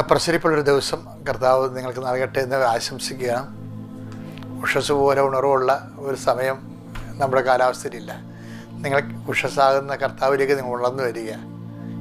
പ്രസരിപ്പുള്ളൊരു ദിവസം കർത്താവ് നിങ്ങൾക്ക് നൽകട്ടെ എന്ന് ആശംസിക്കുകയാണ്. ഉഷസ് പോലെ ഉണർവുള്ള ഒരു സമയം നമ്മുടെ കാലാവസ്ഥയിലില്ല. നിങ്ങൾ ഉഷസ്സാകുന്ന കർത്താവിലേക്ക് നിങ്ങൾ ഉണർന്നു വരിക.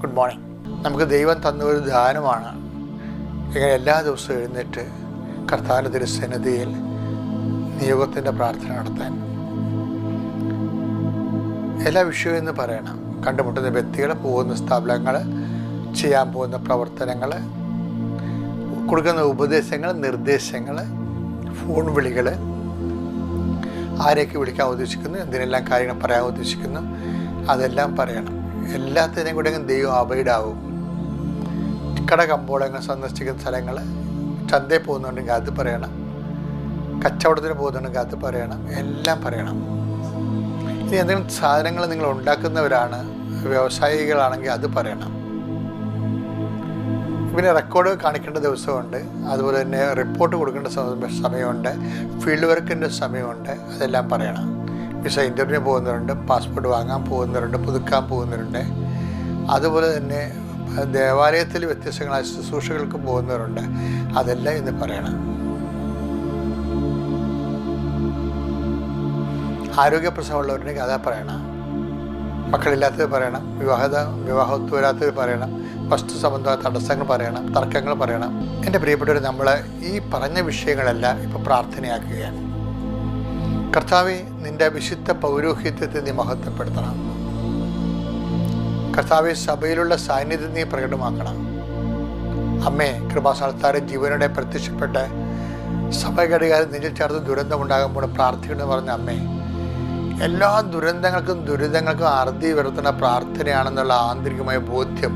ഗുഡ് മോർണിംഗ് നമുക്ക് ദൈവം തന്ന ഒരു ദാനമാണ്. ഇങ്ങനെ എല്ലാ ദിവസവും എഴുന്നേറ്റ് കർത്താവിന്റെ തിരുസന്നിധിയിൽ നിയോഗത്തിന്റെ പ്രാർത്ഥന നടത്താൻ. എല്ലാ വിഷയവും എന്ന് പറയണം. കണ്ടുമുട്ടുന്ന വ്യക്തികൾ പോകുന്ന സ്ഥാപനങ്ങൾ ചെയ്യാൻ പോകുന്ന പ്രവർത്തനങ്ങൾ കൊടുക്കുന്ന ഉപദേശങ്ങൾ നിർദ്ദേശങ്ങൾ ഫോൺ വിളികൾ ആരെയൊക്കെ വിളിക്കാൻ ഉദ്ദേശിക്കുന്നു എന്തിനെല്ലാം കാര്യങ്ങൾ പറയാൻ ഉദ്ദേശിക്കുന്നു അതെല്ലാം പറയണം. എല്ലാത്തിനെയും കൂടെ ദൈവം അവൈഡാവും കട കമ്പോളങ്ങൾ സന്ദർശിക്കുന്ന സ്ഥലങ്ങൾ ചന്തയിൽ പോകുന്നുണ്ടെങ്കിൽ അത് പറയണം. കച്ചവടത്തിന് പോകുന്നുണ്ടെങ്കിൽ അത് പറയണം. എല്ലാം പറയണം. ഇനി എന്തെങ്കിലും സാധനങ്ങൾ നിങ്ങൾ ഉണ്ടാക്കുന്നവരാണ് വ്യവസായികളാണെങ്കിൽ അത് പറയണം. പിന്നെ റെക്കോർഡ് കാണിക്കേണ്ട ദിവസമുണ്ട്. അതുപോലെ തന്നെ റിപ്പോർട്ട് കൊടുക്കേണ്ട സമയമുണ്ട്. ഫീൽഡ് വർക്കിന്റെ സമയമുണ്ട്. അതെല്ലാം പറയണം. വിസ ഇന്റർവ്യൂ പോകുന്നവരുണ്ട് പാസ്പോർട്ട് വാങ്ങാൻ പോകുന്നവരുണ്ട് പുതുക്കാൻ പോകുന്നവരുണ്ട്. അതുപോലെ തന്നെ ദേവാലയത്തിൽ വ്യത്യസ്തങ്ങളായ ശുശ്രൂഷകൾക്ക് പോകുന്നവരുണ്ട്. അതെല്ലാം ഇന്ന് പറയണം. ആരോഗ്യ പ്രശ്നമുള്ളവരുണ്ടെങ്കിൽ അതാ പറയണം. മക്കളില്ലാത്തത് പറയണം വിവാഹത വിവാഹത്വം വരാത്തത് പറയണം വസ്തു സംബന്ധമായ തടസ്സങ്ങൾ പറയണം തർക്കങ്ങൾ പറയണം. എന്റെ പ്രിയപ്പെട്ടവർ നമ്മൾ ഈ പറഞ്ഞ വിഷയങ്ങളെല്ലാം ഇപ്പോൾ പ്രാർത്ഥനയാക്കുകയാണ്. കർത്താവെ നിന്റെ വിശുദ്ധ പൗരോഹിത്യത്തെ നീ മഹത്വപ്പെടുത്തണം. കർത്താവെ സഭയിലുള്ള സാന്നിധ്യം നീ പ്രകടമാക്കണം. അമ്മേ കൃപാസ്ഥാനത്താരെ ജീവനോടെ പ്രത്യക്ഷപ്പെട്ട് സഭഘടകാരം നെഞ്ചിൽ ചേർത്ത് ദുരന്തമുണ്ടാകുമ്പോൾ പ്രാർത്ഥിക്കണമെന്ന് പറഞ്ഞ അമ്മേ എല്ലാ ദുരന്തങ്ങൾക്കും ദുരിതങ്ങൾക്കും അറുതി വരുത്തുന്ന പ്രാർത്ഥനയാണെന്നുള്ള ആന്തരികമായ ബോധ്യം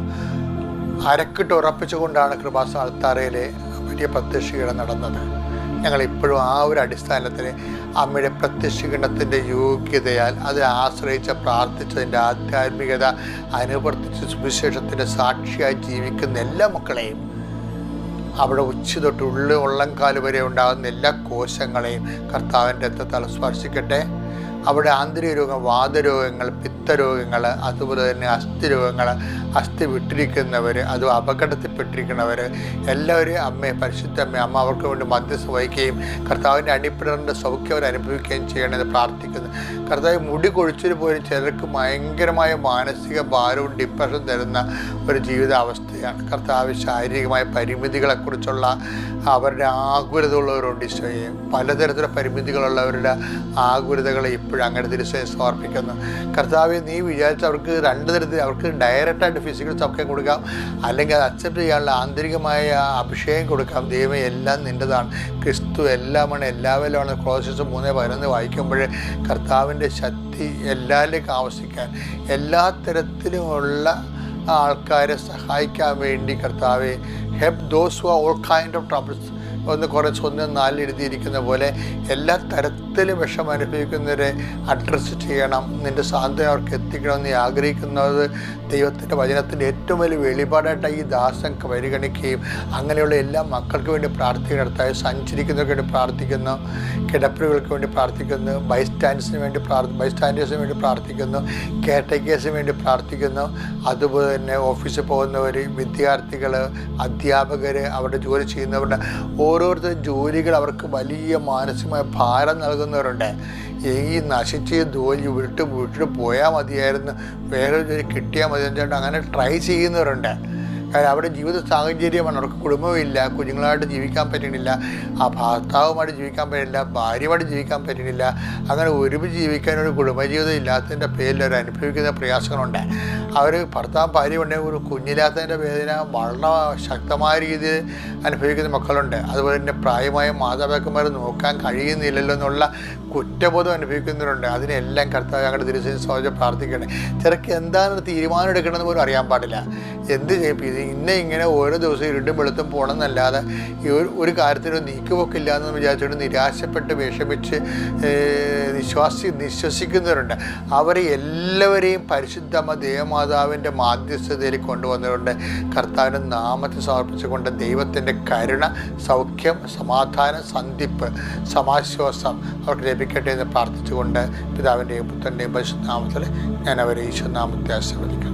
അരക്കിട്ട് ഉറപ്പിച്ചുകൊണ്ടാണ് കൃപാസ അൾത്താറയിലെ വലിയ പ്രത്യക്ഷീകരണം നടന്നത്. ഞങ്ങൾ ഇപ്പോഴും ആ ഒരു അടിസ്ഥാനത്തിൽ അമ്മയുടെ പ്രത്യക്ഷീകരണത്തിന്റെ യോഗ്യതയാൽ അതിനെ ആശ്രയിച്ച പ്രാർത്ഥിച്ചതിന്റെ ആധ്യാത്മികത അനുവർത്തിച്ച് സുവിശേഷത്തിന്റെ സാക്ഷിയായി ജീവിക്കുന്ന എല്ലാ മക്കളെയും അവിടെ ഉച്ച തൊട്ട് ഉള്ളു ഉള്ളംകാൽ വരെ ഉണ്ടാകുന്ന എല്ലാ കോശങ്ങളെയും കർത്താവിന്റെ രക്തത്താൽ സ്പർശിക്കട്ടെ. അവിടെ ആന്തരിക രോഗം വാതരോഗങ്ങൾ പിത്തരോഗങ്ങൾ അതുപോലെ തന്നെ അസ്ഥി രോഗങ്ങൾ അസ്ഥി വിട്ടിരിക്കുന്നവർ അത് അപകടത്തിൽപ്പെട്ടിരിക്കുന്നവർ എല്ലാവരും അമ്മയെ പരിശുദ്ധ അമ്മ അമ്മ അവർക്ക് വേണ്ടി മധ്യസ്ഥ വഹിക്കുകയും കർത്താവിന്റെ അടിപ്പിടറിന്റെ സൗഖ്യം അവർ അനുഭവിക്കുകയും ചെയ്യണമെന്ന് പ്രാർത്ഥിക്കുന്നു. കർത്താവ് മുടി കൊഴിച്ചിൽ പോലും ചിലർക്ക് ഭയങ്കരമായ മാനസിക ഭാരവും ഡിപ്രഷൻ തരുന്ന ഒരു ജീവിതാവസ്ഥയാണ്. കർത്താവ് ശാരീരികമായ പരിമിതികളെക്കുറിച്ചുള്ള അവരുടെ ആകുലതയുള്ളവരുണ്ട് ഈശോയെ പലതരത്തിലുള്ള പരിമിതികളുള്ളവരുടെ ആകുലതകളെ ഇപ്പോഴും അങ്ങനെ തിരിച്ചു സമർപ്പിക്കുന്നു. കർത്താവ് നീ വിചാരിച്ച അവർക്ക് രണ്ട് തരത്തിൽ അവർക്ക് ഡയറക്റ്റായിട്ട് ഫിസിക്കൽ സൗഖ്യം കൊടുക്കാം അല്ലെങ്കിൽ അത് അക്സെപ്റ്റ് ചെയ്യാനുള്ള ആന്തരികമായ അഭിഷേകം കൊടുക്കാം. ദൈവം എല്ലാം നിന്റെതാണ് ക്രിസ്തു എല്ലാമാണ് എല്ലാവരിലുമാണ്. ക്ലോസസ് മൂന്ന് പതിനൊന്ന് വായിക്കുമ്പോൾ കർത്താവിന്റെ ശക്തി എല്ലാവരിലേക്കും ആവശ്യിക്കാൻ എല്ലാ തരത്തിലുമുള്ള ആൾക്കാരെ സഹായിക്കാൻ വേണ്ടി കർത്താവെ help those who all kind of troubles ഒന്ന് കുറച്ച് ഒന്ന് നാലിൽ എഴുതിയിരിക്കുന്ന പോലെ എല്ലാ തരത്തിലും വിഷം അനുഭവിക്കുന്നവരെ അഡ്രസ്സ് ചെയ്യണം. നിന്റെ സാന്ത്വനം അവർക്ക് എത്തിക്കണം നീ ആഗ്രഹിക്കുന്നത്. ദൈവത്തിന്റെ വചനത്തിന്റെ ഏറ്റവും വലിയ വെളിപാടായിട്ട് ഈ ദാസൻ പരിഗണിക്കുകയും അങ്ങനെയുള്ള എല്ലാ മക്കൾക്ക് വേണ്ടി പ്രാർത്ഥിക്കുന്ന നടത്തായി സഞ്ചരിക്കുന്നവർക്ക് വേണ്ടി പ്രാർത്ഥിക്കുന്നു. കിടപ്പുകൾക്ക് വേണ്ടി പ്രാർത്ഥിക്കുന്നു. ബൈസ്റ്റാൻഡേഴ്സിന് വേണ്ടി പ്രാർത്ഥി ബൈസ്റ്റാൻഡേഴ്സിന് വേണ്ടി പ്രാർത്ഥിക്കുന്നു. കെയർടേക്കേഴ്സിന് വേണ്ടി പ്രാർത്ഥിക്കുന്നു. അതുപോലെ തന്നെ ഓഫീസിൽ പോകുന്നവർ വിദ്യാർത്ഥികൾ അധ്യാപകർ അവിടെ ജോലി ചെയ്യുന്നവരുടെ ഓരോരുത്തർ ജോലികൾ അവർക്ക് വലിയ മാനസികമായ ഭാരം നൽകുന്നവരുണ്ട്. ഈ നശിച്ച് ജോലി വിട്ട് വിട്ടിട്ട് പോയാൽ മതിയായിരുന്നു. വേറെ ജോലി കിട്ടിയാൽ മതി അങ്ങനെ ട്രൈ ചെയ്യുന്നവരുണ്ട്. കാരണം അവരുടെ ജീവിത സാഹചര്യമാണ്. അവർക്ക് കുടുംബമില്ല കുഞ്ഞുങ്ങളായിട്ട് ജീവിക്കാൻ പറ്റണില്ല ആ ഭർത്താവുമായിട്ട് ജീവിക്കാൻ പറ്റില്ല ഭാര്യയുമായിട്ട് ജീവിക്കാൻ പറ്റണില്ല. അങ്ങനെ ഒരുമിച്ച് ജീവിക്കാൻ ഒരു കുടുംബജീവിതം ഇല്ലാത്തതിന്റെ പേരിൽ അവർ അനുഭവിക്കുന്ന പ്രയാസങ്ങളുണ്ട്. അവർ ഭർത്താവ് ഭാര്യ ഉണ്ടെങ്കിൽ ഒരു കുഞ്ഞില്ലാത്തതിന്റെ വേദന വളരെ ശക്തമായ രീതിയിൽ അനുഭവിക്കുന്ന മക്കളുണ്ട്. അതുപോലെ തന്നെ പ്രായമായ മാതാപിതാക്കന്മാർ നോക്കാൻ കഴിയുന്നില്ലല്ലോ എന്നുള്ള കുറ്റബോധം അനുഭവിക്കുന്നവരുണ്ട്. അതിനെല്ലാം കർത്താവ് ഞങ്ങളുടെ തിരുസേന സഹോദരം പ്രാർത്ഥിക്കണേ ചിലർക്ക് എന്താണ് തീരുമാനം എടുക്കണമെന്ന് പോലും അറിയാൻ പാടില്ല. എന്ത് ചെയ്യും? ഇത് ഇന്ന ഇങ്ങനെ ഓരോ ദിവസവും ഇരുണ്ടും വെളുത്തും പോകണമെന്നല്ലാതെ ഈ ഒരു കാര്യത്തിനും നീക്കുപോക്കില്ല എന്ന് വിചാരിച്ചുകൊണ്ട് നിരാശപ്പെട്ട് വിഷമിച്ച് വിശ്വാസി വിശ്വസിക്കുന്നവരുണ്ട് അവരെ എല്ലാവരെയും പരിശുദ്ധമ ദേവമാതാവിന്റെ മാധ്യസ്ഥതയിൽ കൊണ്ടുവന്നവരുണ്ട്. കർത്താവിന്റെ നാമത്തെ സമർപ്പിച്ചുകൊണ്ട് ദൈവത്തിന്റെ കരുണ സൗഖ്യം സമാധാനം സന്ധിപ്പ് സമാശ്വാസം അവർക്ക് ലഭിക്കട്ടെ എന്ന് പ്രാർത്ഥിച്ചുകൊണ്ട് പിതാവിന്റെയും പുത്രന്റെയും പരിശുദ്ധനാമത്തിൽ ഞാൻ അവരെ ഈശ്വരനാമത്തെ ആശീർവദിക്കുന്നു.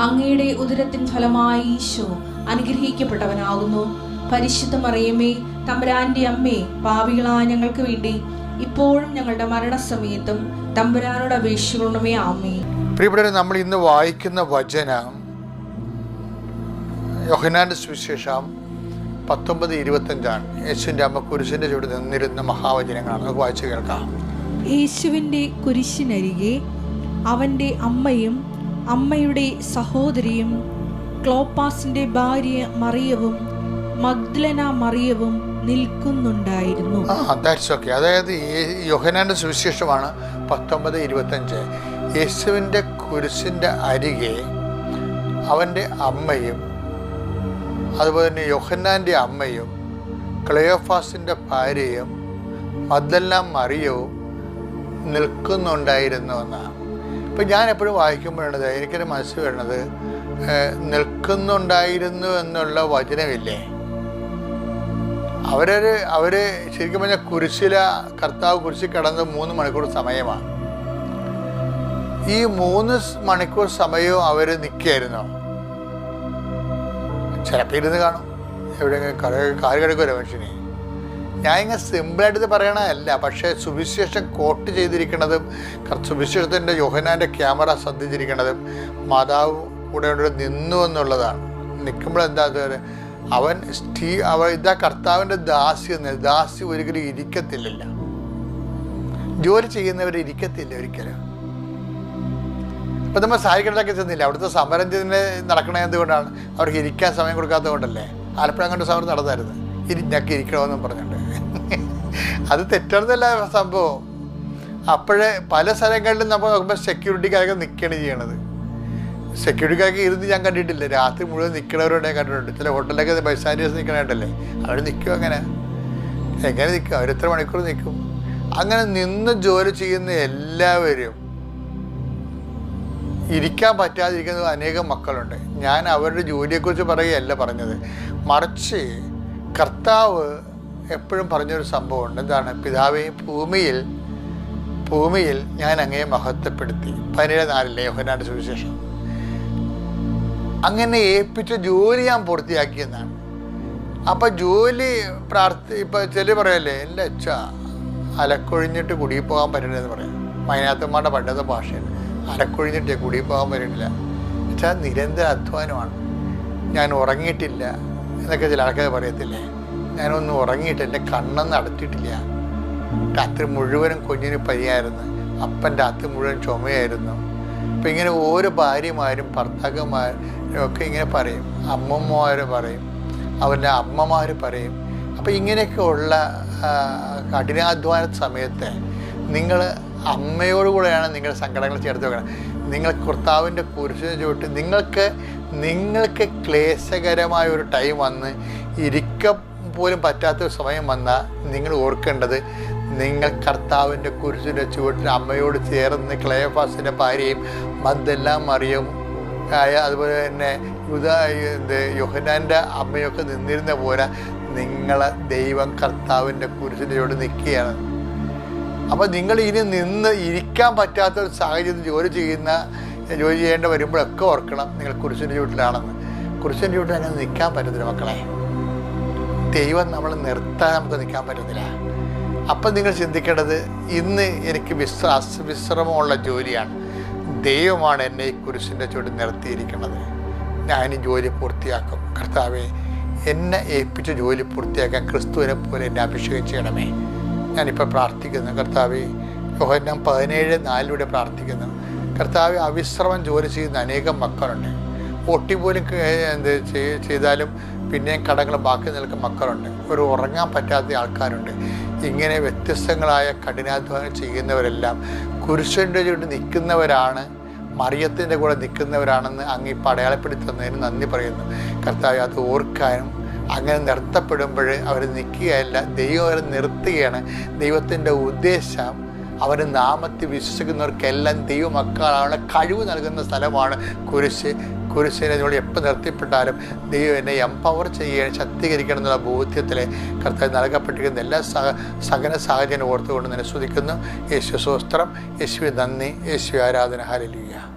അങ്ങയുടെ ഉദരത്തിൻ ഫലമായി ഈശോ അനുഗ്രഹിക്കപ്പെട്ടവനാകുന്നു. പരിശുദ്ധ മറിയമ്മേ തമ്പുരാന്റെ അമ്മേ പാപികളായ ഞങ്ങൾക്ക് വേണ്ടി ഇപ്പോഴും ഞങ്ങളുടെ മരണസമയത്തും തമ്പുരാനോട് അപേക്ഷിക്കണമേ ആമേ പ്രിയപ്പെട്ടവരെ നമ്മൾ ഇന്ന് വായിക്കുന്ന വചനം യോഹനാന്റെ സുവിശേഷം പത്തൊമ്പത് ഇരുപത്തഞ്ചാണ്. യേശുവിന്റെ അമ്മ കുരിശിന്റെ ചുവട് നിന്നിരുന്ന മഹാവചനങ്ങളാണ്. നമുക്ക് വായിച്ചു കേൾക്കാം. യേശുവിന്റെ കുരിശിനരികെ അവന്റെ അമ്മയും അമ്മയുടെ സഹോദരിയും ക്ലോപ്പാസിന്റെ ഭാര്യ മറിയവും മഗ്ദലന മറിയവും നിൽക്കുന്നുണ്ടായിരുന്നു. ആ ദാറ്റ്സ് അതായത് യോഹനാന്റെ സുവിശേഷമാണ് പത്തൊമ്പത് ഇരുപത്തഞ്ച്. യേശുവിന്റെ കുരിശിന്റെ അരികെ അവന്റെ അമ്മയും അതുപോലെ തന്നെ യോഹന്നാന്റെ അമ്മയും ക്ലയോഫാസിന്റെ ഭാര്യയും മദ്ദെല്ലാം മറിയവും നിൽക്കുന്നുണ്ടായിരുന്നു എന്നാണ്. ഇപ്പം ഞാൻ എപ്പോഴും വായിക്കുമ്പോഴാണ് എനിക്കൊരു മനസ്സ് ഏഹ്, നിൽക്കുന്നുണ്ടായിരുന്നു എന്നുള്ള വചനമില്ലേ? അവരൊരു അവർ ശരിക്കും പറഞ്ഞാൽ കുരിശില കർത്താവ് കുരിശിൽ കിടന്ന് മൂന്ന് മണിക്കൂർ സമയമാണ്. ഈ മൂന്ന് മണിക്കൂർ സമയവും അവർ നിൽക്കായിരുന്നോ ചിലപ്പോൾ ഇരുന്ന് കാണും. എവിടെയെങ്കിലും കാൽ കിടക്കുമല്ലോ മനുഷ്യന്? ഞാൻ ഇങ്ങനെ സിമ്പിളായിട്ട് ഇത് പറയണതല്ല പക്ഷേ സുവിശേഷം കോട്ട് ചെയ്തിരിക്കുന്നതും സുവിശേഷത്തിന്റെ യോഹനാന്റെ ക്യാമറ ശ്രദ്ധിച്ചിരിക്കുന്നതും മാതാവ് കൂടെ കൊണ്ട് നിന്നു എന്നുള്ളതാണ്. നിൽക്കുമ്പോൾ എന്താ അവൻ സ്റ്റീ അവ ഇതാ കർത്താവിന്റെ ദാസി എന്ന് ദാസി ഒരിക്കലും ഇരിക്കത്തില്ലല്ല. ജോലി ചെയ്യുന്നവർ ഇരിക്കത്തില്ല ഒരിക്കലും. ഇപ്പം നമ്മൾ സാരിക്കടലൊക്കെ ചെന്നില്ല? അവിടുത്തെ സമരം ചെയ്തിന് നടക്കണത് എന്തുകൊണ്ടാണ് അവർക്ക് ഇരിക്കാൻ സമയം കൊടുക്കാത്തത് കൊണ്ടല്ലേ? ആലപ്പുഴ അങ്ങോട്ട് സമരം നടന്നായിരുന്നു ഇരി ഞങ്ങൾക്ക് ഇരിക്കണമെന്നും പറഞ്ഞിട്ടുണ്ട് അത് തെറ്റാണെന്നല്ല സംഭവം. അപ്പോഴേ പല സ്ഥലങ്ങളിലും നമ്മൾ നോക്കുമ്പോൾ സെക്യൂരിറ്റിക്കാരൊക്കെ നിൽക്കുകയാണ് ചെയ്യണത്. സെക്യൂരിറ്റിക്കാർക്ക് ഇരുന്ന് ഞാൻ കണ്ടിട്ടില്ല. രാത്രി മുഴുവൻ നിൽക്കണവരോടെ കണ്ടിട്ടുണ്ട്. ചില ഹോട്ടലിലൊക്കെ ബൈസാൻഡേഴ്സ് നിൽക്കണേണ്ടല്ലേ അവർ നിൽക്കും അങ്ങനെ. എങ്ങനെ നിൽക്കും അവർ എത്ര മണിക്കൂർ നിൽക്കും അങ്ങനെ നിന്ന് ജോലി ചെയ്യുന്ന എല്ലാവരും ഇരിക്കാൻ പറ്റാതിരിക്കുന്ന അനേകം മക്കളുണ്ട്. ഞാൻ അവരുടെ ജോലിയെക്കുറിച്ച് പറയുകയല്ല പറഞ്ഞത്. മറിച്ച് കർത്താവ് എപ്പോഴും പറഞ്ഞൊരു സംഭവമുണ്ട്. എന്താണ്? പിതാവേ ഭൂമിയിൽ ഭൂമിയിൽ ഞാൻ അങ്ങയെ മഹത്വപ്പെടുത്തി. പതിനേഴ് നാലിലെ യോഹനാട് സുവിശേഷം. അങ്ങനെ ഏൽപ്പിച്ച ജോലി ഞാൻ പൂർത്തിയാക്കിയെന്നാണ് അപ്പം ജോലി പ്രാർത്ഥി ഇപ്പം ചില പറയല്ലേ എന്റെ അച്ഛ അലക്കൊഴിഞ്ഞിട്ട് കുടിയിൽ പോകാൻ പറ്റില്ലെന്ന് പറയാം. മൈനാത്തമ്മയുടെ പണ്ടത്തെ ഭാഷയിൽ അലക്കൊഴിഞ്ഞിട്ട് കുടിയിൽ പോകാൻ പറ്റില്ല. വെച്ചാൽ നിരന്തര അധ്വാനമാണ്. ഞാൻ ഉറങ്ങിയിട്ടില്ല എന്നൊക്കെ ചില ആൾക്കാർ പറയത്തില്ലേ? ഞാനൊന്നും ഉറങ്ങിയിട്ട് എന്റെ കണ്ണൊന്നും അടച്ചിട്ടില്ല രാത്രി മുഴുവനും കുഞ്ഞിന് പനിയായിരുന്നു. അപ്പൻ രാത്രി മുഴുവൻ ചുമയായിരുന്നു. അപ്പം ഇങ്ങനെ ഓരോ ഭാര്യമാരും ഭർത്താക്കന്മാരും ഒക്കെ ഇങ്ങനെ പറയും. അമ്മമ്മമാർ പറയും. അവരുടെ അമ്മമാർ പറയും. അപ്പം ഇങ്ങനെയൊക്കെ ഉള്ള കഠിനാധ്വാന സമയത്ത് നിങ്ങൾ അമ്മയോടുകൂടെയാണ് നിങ്ങളുടെ സങ്കടങ്ങൾ ചേർത്ത് വെക്കണം. നിങ്ങൾ കർത്താവിന്റെ പുരുഷനെ ചുവട്ട് നിങ്ങൾക്ക് നിങ്ങൾക്ക് ക്ലേശകരമായ ഒരു ടൈം വന്ന് ഇരിക്ക പോലും പറ്റാത്തൊരു സമയം വന്നാൽ നിങ്ങൾ ഓർക്കേണ്ടത് നിങ്ങൾ കർത്താവിന്റെ കുരിശിന്റെ ചുവട്ടിൽ അമ്മയോട് ചേർന്ന് ക്ലേഫാസിന്റെ ഭാര്യയും മന്തെല്ലാം അറിയും. അതുപോലെ തന്നെ യുദാ എന്ത് യോഹനാന്റെ അമ്മയൊക്കെ നിന്നിരുന്ന പോലെ നിങ്ങളെ ദൈവം കർത്താവിന്റെ കുരിശിനോട് നിൽക്കുകയാണ്. അപ്പോൾ നിങ്ങൾ ഇനി നിന്ന് ഇരിക്കാൻ പറ്റാത്ത ഒരു സാഹചര്യത്തിൽ ജോലി ചെയ്യുന്ന ജോലി ചെയ്യേണ്ട വരുമ്പോഴൊക്കെ ഓർക്കണം നിങ്ങൾ കുരിശിന്റെ ചുവട്ടിലാണെന്ന്. കുരിശിന്റെ ചുവട്ടിൽ അങ്ങനെ നിൽക്കാൻ പറ്റത്തില്ല മക്കളെ. ദൈവം നമ്മൾ നിർത്താൻ നമുക്ക് നിൽക്കാൻ പറ്റത്തില്ല അപ്പം നിങ്ങൾ ചിന്തിക്കേണ്ടത് ഇന്ന് എനിക്ക് വിശ്വാസ വിശ്രമമുള്ള ജോലിയാണ്. ദൈവമാണ് എന്നെ ഈ കുരിശിന്റെ ചുവട് നിർത്തിയിരിക്കുന്നത്. ഞാൻ ഈ ജോലി പൂർത്തിയാക്കും. കർത്താവെ എന്നെ ഏൽപ്പിച്ച ജോലി പൂർത്തിയാക്കാൻ ക്രിസ്തുവിനെ പോലെ എന്നെ അഭിഷേകം ചെയ്യണമേ. ഞാനിപ്പോൾ പ്രാർത്ഥിക്കുന്നു. കർത്താവെ യോഹന്നം പതിനേഴ് നാലിലൂടെ പ്രാർത്ഥിക്കുന്നു. കർത്താവ് അവിശ്രമം ജോലി ചെയ്യുന്ന അനേകം മക്കളുണ്ട്. ഒട്ടി പോലും എന്ത് ചെയ്താലും പിന്നെയും കടങ്ങൾ ബാക്കി നിൽക്കുന്ന മക്കളുണ്ട്. ഒരു ഉറങ്ങാൻ പറ്റാത്ത ആൾക്കാരുണ്ട്. ഇങ്ങനെ വ്യത്യസ്തങ്ങളായ കഠിനാധ്വാനം ചെയ്യുന്നവരെല്ലാം കുരിശന്റെ ചുവട് നിൽക്കുന്നവരാണ് മറിയത്തിന്റെ കൂടെ നിൽക്കുന്നവരാണെന്ന് അങ്ങ് ഇപ്പം അടയാളപ്പെടുത്തി തന്നതിന് നന്ദി പറയുന്നു. കർത്താവ് അത് ഓർക്കാനും അങ്ങനെ നിർത്തപ്പെടുമ്പോൾ അവർ നിൽക്കുകയല്ല ദൈവം അവരെ നിർത്തുകയാണ്. ദൈവത്തിന്റെ ഉദ്ദേശം അവർ നാമത്തിൽ വിശ്വസിക്കുന്നവർക്കെല്ലാം ദൈവമക്കളാണ്. കഴിവ് നൽകുന്ന സ്ഥലമാണ് കുരിശ്. കുരിശിനെ നമ്മൾ എപ്പോൾ നിർത്തിപ്പെട്ടാലും ദൈവം എന്നെ എംപവർ ചെയ്യുകയാണ് ശക്തീകരിക്കണം എന്നുള്ള ബോധ്യത്തിൽ കർത്താവ് നൽകപ്പെട്ടിരിക്കുന്ന എല്ലാ സഹ സകല സാഹചര്യം ഓർത്തുകൊണ്ട് സ്തുതിക്കുന്നു. യേശു സ്വസ്ത്രം യേശുവെ നന്ദി. യേശു ആരാധന. ഹരലിയ